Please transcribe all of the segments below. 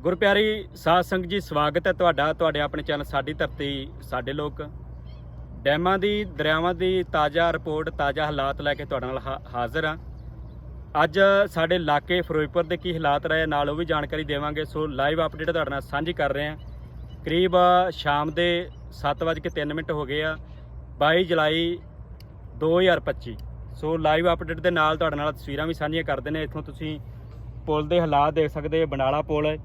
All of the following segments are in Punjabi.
ਗੁਰਪਿਆਰੀ ਸਾਧ ਸੰਗਤ ਜੀ, ਸਵਾਗਤ ਹੈ ਤੁਹਾਡਾ, ਤੁਹਾਡੇ ਆਪਣੇ ਚੈਨਲ ਸਾਡੀ ਧਰਤੀ, ਸਾਡੇ ਲੋਕ। ਡੈਮਾਂ ਦੀ, ਦਰਿਆਵਾਂ ਦੀ ਤਾਜ਼ਾ ਰਿਪੋਰਟ, ਤਾਜ਼ਾ ਹਾਲਾਤ ਲੈ ਕੇ ਤੁਹਾਡੇ ਨਾਲ ਹਾ- ਹਾਜ਼ਰ ਹਾਂ। ਅੱਜ ਸਾਡੇ ਇਲਾਕੇ ਫਿਰੋਜ਼ਪੁਰ ਦੇ ਕੀ ਹਾਲਾਤ ਰਹੇ, ਨਾਲ ਉਹ ਵੀ ਜਾਣਕਾਰੀ ਦੇਵਾਂਗੇ। ਸੋ ਲਾਈਵ ਅਪਡੇਟ ਤੁਹਾਡੇ ਨਾਲ ਸਾਂਝੀ ਕਰ ਰਹੇ ਹਾਂ। ਕਰੀਬ ਸ਼ਾਮ ਦੇ 7:03 ਮਿੰਟ ਹੋ ਗਏ ਆ 22 ਜੁਲਾਈ 2025 ਸੋ ਲਾਈਵ ਅਪਡੇਟ ਦੇ ਨਾਲ ਤੁਹਾਡੇ ਨਾਲ ਤਸਵੀਰਾਂ ਵੀ ਸਾਂਝੀਆਂ ਕਰਦੇ ਨੇ। ਇੱਥੋਂ ਤੁਸੀਂ ਪੁਲ ਦੇ ਹਾਲਾਤ ਦੇਖ ਸਕਦੇ ਹੋ ਬਨਾਲਾ ਪੁਲ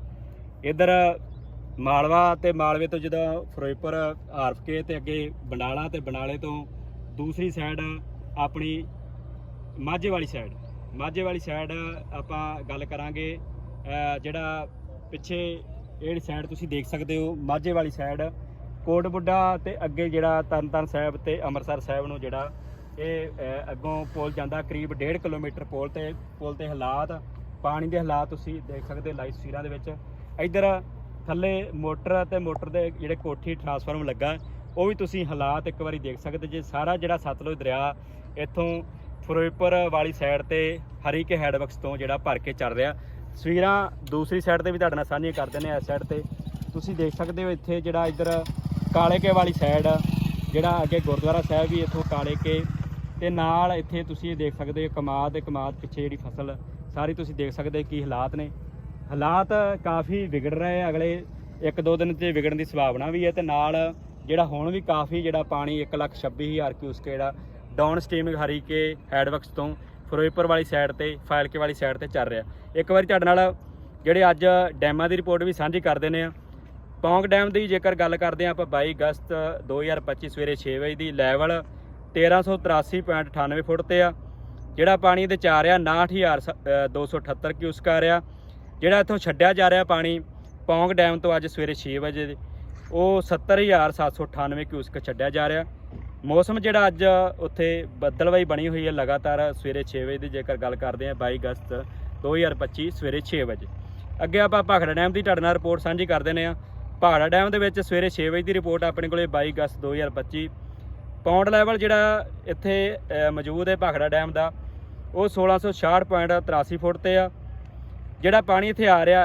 ਇਧਰ ਮਾਲਵਾ ਤੇ ਮਾਲਵੇ ਤੋਂ ਜਦੋਂ ਫਿਰੋਜ਼ਪੁਰ, ਆਰਫਕੇ ਤੇ ਅੱਗੇ ਬਨਾਲਾ ਤੇ ਬਨਾਲੇ ਤੋਂ ਦੂਸਰੀ ਸਾਈਡ ਆਪਣੀ ਮਾਝੇ ਵਾਲੀ ਸਾਈਡ ਮਾਝੇ ਵਾਲੀ ਸਾਈਡ ਆਪਾਂ ਗੱਲ ਕਰਾਂਗੇ ਜਿਹੜਾ ਪਿੱਛੇ ਇਹ ਜਿਹੜੀ ਸਾਈਡ ਤੁਸੀਂ ਦੇਖ ਸਕਦੇ ਹੋ ਮਾਝੇ ਵਾਲੀ ਸਾਈਡ ਕੋਟ ਬੁੱਢਾ ਤੇ ਅੱਗੇ ਜਿਹੜਾ ਤਰਨਤਾਰਨ ਸਾਹਿਬ ਤੇ ਅੰਮ੍ਰਿਤਸਰ ਸਾਹਿਬ ਨੂੰ ਜਿਹੜਾ ਇਹ ਅੱਗੋਂ ਪੁਲ ਜਾਂਦਾ ਕਰੀਬ 1.5 ਕਿਲੋਮੀਟਰ ਪੁਲ ਤੇ ਪੁਲ ਤੇ ਹਾਲਾਤ, ਪਾਣੀ ਦੇ ਹਾਲਾਤ ਤੁਸੀਂ ਦੇਖ ਸਕਦੇ ਲਾਈਵ ਤਸਵੀਰਾਂ ਦੇ ਵਿੱਚ। ਇੱਧਰ ਥੱਲੇ ਮੋਟਰ ਤੇ ਮੋਟਰ ਦੇ ਜਿਹੜੇ ਕੋਠੀ ਟਰਾਂਸਫਾਰਮ ਲੱਗਾ, ਉਹ ਵੀ ਤੁਸੀਂ ਹਾਲਾਤ ਇੱਕ ਵਾਰੀ ਦੇਖ ਸਕਦੇ ਜੇ। ਸਾਰਾ ਜਿਹੜਾ ਸਤਲੁਜ ਦਰਿਆ ਇੱਥੋਂ ਫਿਰੋਜ਼ਪੁਰ ਵਾਲੀ ਸਾਈਡ ਤੇ ਹਰੀਕੇ ਹੈਡਵਰਕਸ ਤੋਂ ਜਿਹੜਾ ਭਰ ਕੇ ਚੱਲ ਰਿਹਾ। ਤਸਵੀਰਾਂ ਦੂਸਰੀ ਸਾਈਡ ਤੇ ਵੀ ਤੁਹਾਡੇ ਨਾਲ ਸਾਂਝੀਆਂ ਕਰਦੇ ਨੇ ਇਸ ਸਾਈਡ ਤੇ। ਤੁਸੀਂ ਦੇਖ ਸਕਦੇ ਹੋ ਇੱਥੇ ਜਿਹੜਾ ਇੱਧਰ ਕਾਲੇ ਕੇ ਵਾਲੀ ਸਾਈਡ ਜਿਹੜਾ ਅੱਗੇ ਗੁਰਦੁਆਰਾ ਸਾਹਿਬ ਵੀ ਇੱਥੋਂ ਕਾਲੇ ਕੇ। ਤੇ ਨਾਲ ਇੱਥੇ ਤੁਸੀਂ ਇਹ ਦੇਖ ਸਕਦੇ ਹੋ ਕਮਾਦ ਤੇ ਕਮਾਦ ਪਿੱਛੇ ਜਿਹੜੀ ਫਸਲ, ਸਾਰੀ ਤੁਸੀਂ ਦੇਖ ਸਕਦੇ ਕੀ ਹਾਲਾਤ ਨੇ। ਹਾਲਾਤ ਕਾਫੀ ਵਿਗੜ ਰਹੇ ਆ। ਅਗਲੇ ਇੱਕ ਦੋ ਦਿਨ ਤੇ ਵਿਗੜਨ ਦੀ ਸੰਭਾਵਨਾ ਵੀ ਹੈ ਤੇ ਨਾਲ ਜਿਹੜਾ ਹੁਣ ਵੀ ਕਾਫੀ ਜਿਹੜਾ ਪਾਣੀ 126000 ਕਿਊਸਕ ਜਿਹੜਾ ਡਾਊਨ ਸਟ੍ਰੀਮਿੰਗ ਹਰੀਕੇ ਹੈਡਵਰਕਸ ਤੋਂ ਫਿਰੋਜ਼ਪੁਰ ਵਾਲੀ ਸਾਈਡ ਤੇ ਫਾਇਲਕੇ ਵਾਲੀ ਸਾਈਡ ਤੇ ਚੱਲ ਰਿਹਾ। ਇੱਕ ਵਾਰੀ ਤੁਹਾਡੇ ਨਾਲ ਜਿਹੜੇ ਅੱਜ ਡੈਮਾਂ ਦੀ ਰਿਪੋਰਟ ਵੀ ਸਾਂਝੀ ਕਰ ਦਿੰਦੇ ਆ। ਪੌਂਗ ਡੈਮ ਦੀ ਜੇਕਰ ਗੱਲ ਕਰਦੇ ਆ ਆਪਾਂ 22 ਅਗਸਤ 2025 ਸਵੇਰੇ 6 ਵਜੇ ਦੀ ਲੈਵਲ 1383.98 ਫੁੱਟ ਤੇ ਆ। ਜਿਹੜਾ ਪਾਣੀ ਇਹਦੇ ਚ ਆ ਰਿਹਾ 69278 ਕਿਊਸਕ ਆ ਰਿਹਾ। ਜਿਹੜਾ ਇੱਥੋਂ ਛੱਡਿਆ ਜਾ ਰਿਹਾ ਪਾਣੀ, ਪੌਂਗ ਡੈਮ ਤੋਂ ਅੱਜ ਸਵੇਰੇ 6 ਵਜੇ ਦੇ, ਉਹ 70798 ਕਿਊਸਕ ਛੱਡਿਆ ਜਾ ਰਿਹਾ। ਮੌਸਮ ਜਿਹੜਾ ਅੱਜ ਉੱਥੇ ਬੱਦਲਵਾਈ ਬਣੀ ਹੋਈ ਹੈ ਲਗਾਤਾਰ ਸਵੇਰੇ 6 ਵਜੇ ਦੀ, ਜੇਕਰ ਗੱਲ ਕਰਦੇ ਹਾਂ 22 ਅਗਸਤ 2025 ਸਵੇਰੇ 6 ਵਜੇ। ਅੱਗੇ ਆਪਾਂ ਭਾਖੜਾ ਡੈਮ ਦੀ ਤੁਹਾਡੇ ਨਾਲ ਰਿਪੋਰਟ ਸਾਂਝੀ ਕਰ ਦਿੰਦੇ ਆ ਭਾਖੜਾ ਡੈਮ ਦੇ ਵਿੱਚ ਸਵੇਰੇ 6 ਵਜੇ ਦੀ ਰਿਪੋਰਟ ਆਪਣੇ ਕੋਲੇ 22 ਅਗਸਤ 2025 ਪਾਉਂਡ ਲੈਵਲ ਜਿਹੜਾ ਇੱਥੇ ਮੌਜੂਦ ਹੈ ਭਾਖੜਾ ਡੈਮ ਦਾ, ਉਹ 1666.83 ਫੁੱਟ ਤੇ ਆ। ਜਿਹੜਾ ਪਾਣੀ ਇੱਥੇ ਆ ਰਿਹਾ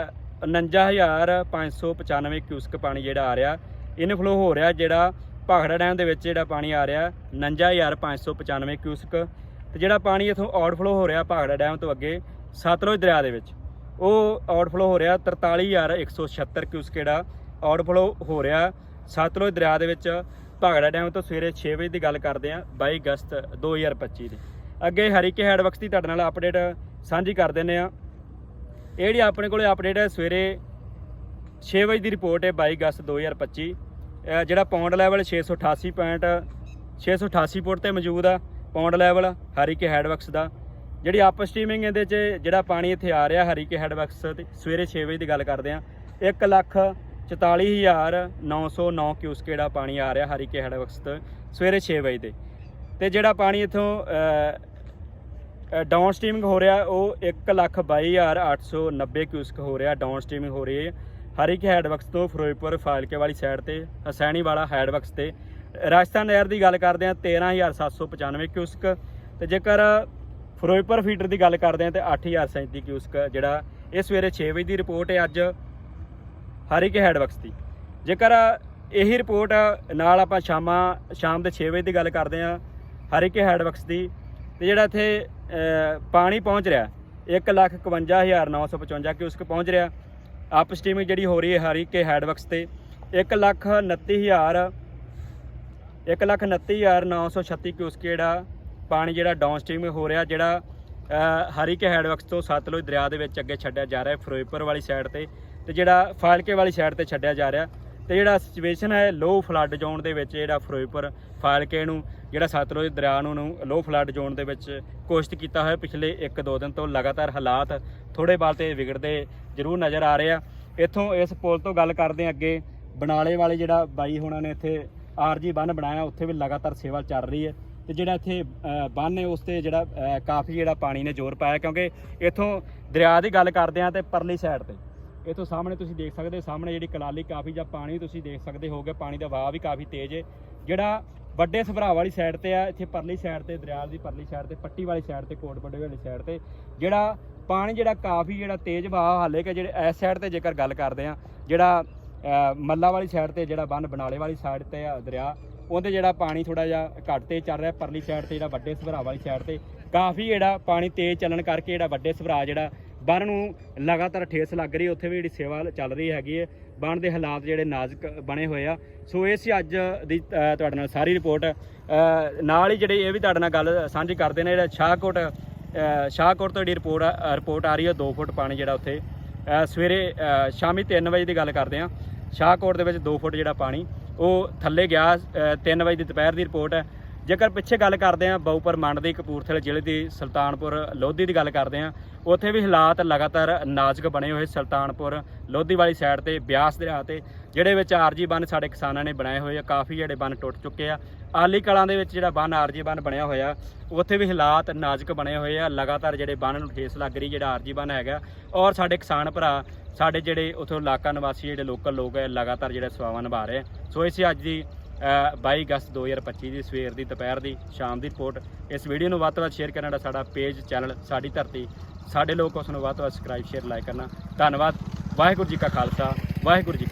49595 ਕਿਊਸਕ ਪਾਣੀ ਜਿਹੜਾ ਆ ਰਿਹਾ ਇਨਫਲੋ ਹੋ ਰਿਹਾ ਜਿਹੜਾ ਭਾਖੜਾ ਡੈਮ ਦੇ ਵਿੱਚ ਜਿਹੜਾ ਪਾਣੀ ਆ ਰਿਹਾ 49595 ਕਿਊਸਕ। ਤੇ ਜਿਹੜਾ ਪਾਣੀ ਇਥੋਂ ਆਊਟਫਲੋ ਹੋ ਰਿਹਾ ਭਾਖੜਾ ਡੈਮ ਤੋਂ ਅੱਗੇ, ਸਤਲੁਜ ਦਰਿਆ ਦੇ ਵਿੱਚ। ਉਹ ਆਊਟਫਲੋ ਹੋ ਰਿਹਾ 43176 ਕਿਊਸਕ ਜਿਹੜਾ ਆਊਟਫਲੋ ਹੋ ਰਿਹਾ ਸਤਲੁਜ ਦਰਿਆ ਦੇ ਵਿੱਚ। ਭਾਗੜਾ ਡੈਮ ਤੋਂ ਸਵੇਰੇ 6 ਵਜੇ ਦੀ ਗੱਲ ਕਰਦੇ ਆ 22 ਅਗਸਤ 2025 ਦੀ। ਅੱਗੇ ਹਰੀਕੇ ਹੈਡਵਰਕਸ ਦੀ ਤੁਹਾਡੇ ਨਾਲ ਅਪਡੇਟ ਸਾਂਝੀ ਕਰ ਦਿੰਦੇ ਆ ਇਹ ਜਿਹੜੀ ਆਪਣੇ ਕੋਲੇ ਅਪਡੇਟ ਹੈ, ਸਵੇਰੇ 6 ਵਜੇ ਦੀ ਰਿਪੋਰਟ ਹੈ 22 ਅਗਸਤ 2025 ਅਹ ਜਿਹੜਾ ਪੌਂਡ ਲੈਵਲ 688 ਪੁਆਇੰਟ 688 ਫੁੱਟ ਤੇ ਮੌਜੂਦ ਆ ਪੌਂਡ ਲੈਵਲ ਹਰੀਕੇ ਹੈਡਵਰਕਸ ਦਾ। ਜਿਹੜੀ ਅਪ ਸਟ੍ਰੀਮਿੰਗ ਇਹਦੇ 'ਚ, ਜਿਹੜਾ ਪਾਣੀ ਇੱਥੇ ਆ ਰਿਹਾ ਹਰੀਕੇ ਹੈਡਵਰਕਸ ਤੇ, ਸਵੇਰੇ 6 ਵਜੇ ਦੀ ਗੱਲ ਕਰਦੇ ਆ। 1 ਲੱਖ 44909 ਕਿਊਸਕ ਜਿਹੜਾ ਪਾਣੀ ਆ ਰਿਹਾ ਹਰੀਕੇ ਹੈਡਵਰਕਸ 'ਤੇ, ਸਵੇਰੇ 6 ਵਜੇ ਤੇ। ਤੇ ਜਿਹੜਾ ਪਾਣੀ ਇਥੋਂ ਡਾਊਨ ਸਟ੍ਰੀਮਿੰਗ ਹੋ ਰਿਹਾ, ਉਹ 122890 ਕਿਊਸਕ ਹੋ ਰਿਹਾ ਡਾਊਨ ਸਟ੍ਰੀਮਿੰਗ ਹੋ ਰਹੀ ਹੈ। ਹਰੀਕੇ ਹੈਡਵਕਸ ਤੋਂ ਫਿਰੋਜ਼ਪੁਰ ਫਾਇਲਕੇ ਵਾਲੀ ਸਾਈਡ ਤੇ ਹਸੈਣੀ ਵਾਲਾ ਹੈਡਵਕਸ ਤੇ। ਰਾਜਸਥਾਨ ਨਹਿਰ ਦੀ ਗੱਲ ਕਰਦੇ ਆ 13795 ਕਿਊਸਕ ਤੇ ਜੇਕਰ ਫਿਰੋਜ਼ਪੁਰ ਫੀਡਰ ਦੀ ਗੱਲ ਕਰਦੇ ਆ ਤੇ 8037 ਕਿਊਸਕ ਜਿਹੜਾ ਇਹ ਸਵੇਰੇ 6 ਵਜੇ ਦੀ ਰਿਪੋਰਟ ਹੈ ਅੱਜ ਹਰੀਕੇ ਹੈਡਵਕਸ ਦੀ। ਜੇਕਰ ਇਹੀ ਰਿਪੋਰਟ ਨਾਲ ਆਪਾਂ ਸ਼ਾਮਾਂ, ਸ਼ਾਮ ਦੇ 6 ਵਜੇ ਦੀ ਗੱਲ ਕਰਦੇ ਆ ਹਰੀਕੇ ਹੈਡਵਰਕਸ ਦੀ। ਤੇ ਜਿਹੜਾ ਇੱਥੇ ਪਾਣੀ ਪਹੁੰਚ ਰਿਹਾ। 151955 ਕਿਊਸਕ ਪਹੁੰਚ ਰਿਹਾ। ਅਪ ਸਟ੍ਰੀਮਿੰਗ ਜਿਹੜੀ ਹੋ ਰਹੀ ਹੈ ਹਰੀਕੇ ਹੈਡਵਰਕਸ ਤੇ 129000 129936 ਕਿਊਸਕ ਜਿਹੜਾ ਪਾਣੀ ਜਿਹੜਾ ਡਾਊਨ ਸਟ੍ਰੀਮ ਹੋ ਰਿਹਾ ਜਿਹੜਾ ਅਹ, ਹਰੀਕੇ ਹੈਡਵਰਕਸ ਤੋਂ ਸਤਲੁਜ ਦਰਿਆ ਦੇ ਵਿੱਚ ਅੱਗੇ ਛੱਡਿਆ ਜਾ ਰਿਹਾ ਫਿਰੋਜ਼ਪੁਰ ਵਾਲੀ ਸਾਈਡ ਤੇ ਤੇ ਜਿਹੜਾ ਫਾਇਲਕੇ ਵਾਲੀ ਸਾਈਡ ਤੇ ਛੱਡਿਆ ਜਾ ਰਿਹਾ। ਤੇ ਜਿਹੜਾ ਸਿਚੁਏਸ਼ਨ ਹੈ ਲੋ ਫਲੱਡ ਜ਼ੋਨ ਦੇ ਵਿੱਚ ਜਿਹੜਾ ਫਿਰੋਜ਼ਪੁਰ ਫਾਲਕੇ ਨੂੰ, ਜਿਹੜਾ ਸਤਲੁਜ ਦਰਿਆ ਨੂੰ ਨੂੰ ਲੋ ਫਲੱਡ ਜ਼ੋਨ ਦੇ ਵਿੱਚ ਕੋਸ਼ਿਸ਼ ਕੀਤਾ ਹੋਇਆ, ਪਿਛਲੇ 1-2 ਦਿਨ ਤੋਂ ਲਗਾਤਾਰ ਹਾਲਾਤ ਥੋੜੇ ਬਾਲ ਵਿਗੜਦੇ ਜ਼ਰੂਰ ਨਜ਼ਰ ਆ ਰਹੇ ਆ। ਇੱਥੋਂ ਇਸ ਪੁਲ ਤੋਂ ਗੱਲ ਕਰਦੇ ਹਾਂ ਅੱਗੇ, ਬਨਾਲੇ ਵਾਲੇ ਜਿਹੜਾ ਬਾਈ ਹੋਣਾ ਨੇ ਇੱਥੇ ਆਰਜੀ ਬੰਨ ਬਣਾਇਆ, ਉੱਥੇ ਵੀ ਲਗਾਤਾਰ ਸੇਵਾ ਚੱਲ ਰਹੀ ਹੈ ਤੇ ਜਿਹੜਾ ਇੱਥੇ ਬੰਨ ਹੈ, ਉਸ ਤੇ ਜਿਹੜਾ ਕਾਫੀ ਜਿਹੜਾ ਪਾਣੀ ਨੇ ਜ਼ੋਰ ਪਾਇਆ ਕਿਉਂਕਿ ਇੱਥੋਂ ਦਰਿਆ ਦੀ ਗੱਲ ਕਰਦੇ ਆ ਤੇ ਪਰਲੀ ਸਾਈਡ ਤੇ। ਇੱਥੋਂ ਸਾਹਮਣੇ ਤੁਸੀਂ ਦੇਖ ਸਕਦੇ ਹੋ ਸਾਹਮਣੇ ਜਿਹੜੀ ਕਲਾਲੀ ਕਾਫੀ ਜਾਂ ਪਾਣੀ ਤੁਸੀਂ ਦੇਖ ਸਕਦੇ ਹੋਗੇ ਪਾਣੀ ਦਾ ਵਹਾਅ ਵੀ ਕਾਫੀ ਤੇਜ਼ ਹੈ। ਜਿਹੜਾ ਵੱਡੇ ਸਭਰਾ ਵਾਲੀ ਸਾਈਡ ਤੇ ਆ ਇੱਥੇ ਪਰਲੀ ਸਾਈਡ ਤੇ ਦਰਿਆ ਦੀ ਪਰਲੀ ਸਾਈਡ ਤੇ ਪੱਟੀ ਵਾਲੀ ਸਾਈਡ ਤੇ ਕੋਟ ਵੱਡੇ ਵਾਲੀ ਸਾਈਡ ਤੇ ਜਿਹੜਾ ਪਾਣੀ ਜਿਹੜਾ ਕਾਫੀ ਜਿਹੜਾ ਤੇਜ਼ ਵਹਾਅ ਹਾਲੇ ਕਿ ਜਿਹੜੇ ਇਸ ਸਾਈਡ ਤੇ ਜੇਕਰ ਗੱਲ ਕਰਦੇ ਆ ਜਿਹੜਾ ਅ, ਮੱਲਾ ਵਾਲੀ ਸਾਈਡ ਤੇ ਜਿਹੜਾ ਬੰਨ ਬਨਾਲੇ ਵਾਲੀ ਸਾਈਡ ਤੇ ਆ ਦਰਿਆ ਉਹਦੇ ਜਿਹੜਾ ਪਾਣੀ ਥੋੜਾ ਜਿਹਾ ਘੱਟ ਤੇ ਚੱਲ ਰਿਹਾ ਪਰਲੀ ਸਾਈਡ ਤੇ ਜਿਹੜਾ ਵੱਡੇ ਸਭਰਾ ਵਾਲੀ ਸਾਈਡ ਤੇ ਕਾਫੀ ਜਿਹੜਾ ਪਾਣੀ ਤੇਜ਼ ਚੱਲਣ ਕਰਕੇ ਜਿਹੜਾ ਵੱਡੇ ਸਭਰਾ ਜਿਹੜਾ ਬੰਨ ਨੂੰ ਲਗਾਤਾਰ ਠੇਸ ਲੱਗ ਰਹੀ ਉੱਥੇ ਵੀ ਜਿਹੜੀ ਸੇਵਾ ਚੱਲ ਰਹੀ ਹੈਗੀ ਹੈ। ਬੰਨ ਦੇ ਹਾਲਾਤ ਜਿਹੜੇ ਨਾਜ਼ੁਕ ਬਣੇ ਹੋਏ ਆ। ਸੋ ਇਹ ਸੀ ਅੱਜ ਦੀ ਤੁਹਾਡੇ ਨਾਲ ਸਾਰੀ ਰਿਪੋਰਟ। ਨਾਲ ਹੀ ਜਿਹੜੇ ਇਹ ਵੀ ਤੁਹਾਡੇ ਨਾਲ ਗੱਲ ਸਾਂਝੀ ਕਰਦੇ ਨੇ, ਜਿਹੜਾ ਸ਼ਾਹਕੋਟ ਸ਼ਾਹਕੋਟ ਤੋਂ ਜਿਹੜੀ ਰਿਪੋਰਟ ਆ- ਰਿਪੋਰਟ ਆ ਰਹੀ ਹੈ 2 ਫੁੱਟ ਪਾਣੀ ਜਿਹੜਾ ਉੱਥੇ ਸਵੇਰੇ ਸ਼ਾਮੀ 3 ਵਜੇ ਦੀ ਗੱਲ ਕਰਦੇ ਆ ਸ਼ਾਹਕੋਟ ਦੇ ਵਿੱਚ 2 ਫੁੱਟ ਜਿਹੜਾ ਪਾਣੀ, ਉਹ ਥੱਲੇ ਗਿਆ 3 ਵਜੇ ਦੀ ਦੁਪਹਿਰ ਦੀ ਰਿਪੋਰਟ ਹੈ। ਜੇਕਰ ਪਿੱਛੇ ਗੱਲ ਕਰਦੇ ਆ ਬਹੁਪਰ ਮੰਡ ਦੀ ਕਪੂਰਥਲੇ ਜ਼ਿਲ੍ਹੇ ਦੀ ਸੁਲਤਾਨਪੁਰ ਲੋਧੀ ਦੀ ਗੱਲ ਕਰਦੇ ਆ ਉੱਥੇ ਵੀ ਹਾਲਾਤ ਲਗਾਤਾਰ ਨਾਜ਼ੁਕ ਬਣੇ ਹੋਏ ਸੁਲਤਾਨਪੁਰ ਲੋਧੀ ਵਾਲੀ ਸਾਈਡ ਤੇ ਬਿਆਸ ਦਰਿਆ ਤੇ, ਜਿਹੜੇ ਵਿੱਚ ਆਰਜੀ ਬੰਨ ਸਾਡੇ ਕਿਸਾਨਾਂ ਨੇ ਬਣਾਏ ਹੋਏ ਆ, ਕਾਫੀ ਜਿਹੜੇ ਬੰਨ ਟੁੱਟ ਚੁੱਕੇ ਆ ਆਲੀ ਕਲਾਂ ਦੇ ਵਿੱਚ ਜਿਹੜਾ ਬੰਨ ਆਰਜੀ ਬੰਨ ਬਣਿਆ ਹੋਇਆ, ਉੱਥੇ ਵੀ ਹਾਲਾਤ ਨਾਜ਼ੁਕ ਬਣੇ ਹੋਏ ਆ, ਲਗਾਤਾਰ ਜਿਹੜੇ ਬੰਨ ਨੂੰ ਠੇਸ ਲੱਗ ਰਹੀ, ਜਿਹੜਾ ਆਰਜੀ ਬੰਨ ਹੈਗਾ, ਔਰ ਸਾਡੇ ਕਿਸਾਨ ਭਰਾ, ਸਾਡੇ ਜਿਹੜੇ ਉਥੋਂ ਇਲਾਕਾ ਨਿਵਾਸੀ, ਜਿਹੜੇ ਲੋਕਲ ਲੋਕ ਹੈ ਲਗਾਤਾਰ ਜਿਹੜੇ ਸੇਵਾਵਾਂ ਨਿਭਾ ਰਹੇ ਆ। ਸੋ ਇਸ ਅੱਜ ਦੀ 22 ਅਗਸਤ 2025 ਦੀ, ਸਵੇਰ ਦੀ, ਦੁਪਹਿਰ ਦੀ, ਸ਼ਾਮ ਦੀ ਰਿਪੋਰਟ। ਇਸ ਵੀਡੀਓ ਨੂੰ ਵੱਧ ਤੋਂ ਵੱਧ ਸ਼ੇਅਰ ਕਰਨ ਦਾ ਸਾਡਾ ਪੇਜ, ਚੈਨਲ, ਸਾਡੀ ਧਰਤੀ। ਸਾਡੇ ਲੋਕ ਉਸ ਨੂੰ ਵੱਧ ਤੋਂ ਵੱਧ ਸਬਸਕ੍ਰਾਈਬ ਸ਼ੇਅਰ ਲਾਈਕ ਕਰਨਾ। ਧੰਨਵਾਦ। ਵਾਹਿਗੁਰੂ ਜੀ ਕਾ ਖਾਲਸਾ। ਵਾਹਿਗੁਰੂ ਜੀ